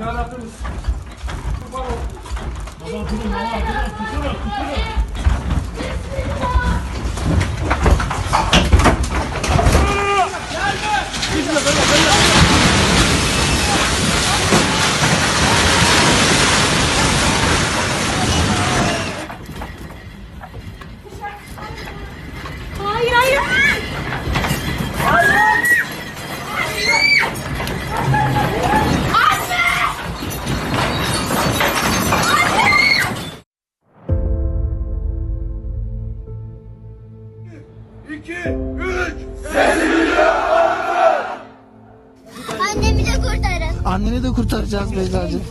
Hayır Annemi de kurtarın. Anneni de kurtaracağız Beyza'cığım.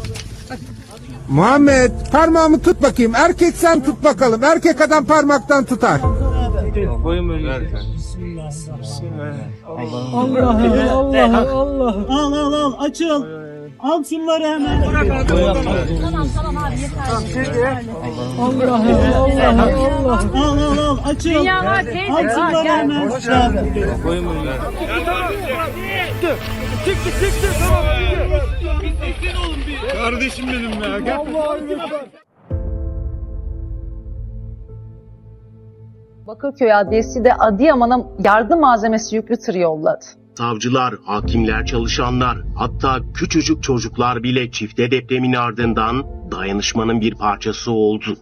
Muhammed parmağımı tut bakayım. Erkek sen tut bakalım. Erkek adam parmaktan tutar. Al al al açıl. Al şunları hemen. Tamam tamam abi yeter. Al al al açıl. Dünya var teyze. Al şunları hemen. Bakırköy Adliyesi de Adıyaman'a yardım malzemesi yüklü tır yolladı. Savcılar, hakimler, çalışanlar, hatta küçücük çocuklar bile çifte depremin ardından dayanışmanın bir parçası oldu.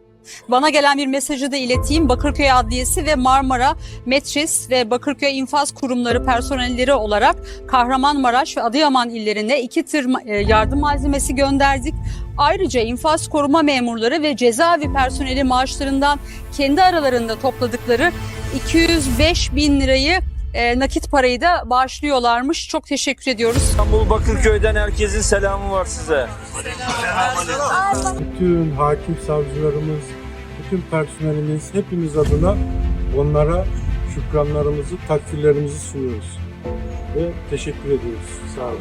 Bana gelen bir mesajı da ileteyim. Bakırköy Adliyesi ve Marmara, Metris ve Bakırköy İnfaz Kurumları personelleri olarak Kahramanmaraş ve Adıyaman illerine iki tır e, yardım malzemesi gönderdik. Ayrıca infaz koruma memurları ve cezaevi personeli maaşlarından kendi aralarında topladıkları 205 bin lirayı e, nakit parayı da bağışlıyorlarmış. Çok teşekkür ediyoruz. İstanbul Bakırköy'den herkesin selamı var size. bütün hakim savcılarımız, bütün personelimiz hepimiz adına onlara şükranlarımızı, takdirlerimizi sunuyoruz. Ve teşekkür ediyoruz. Sağ olun.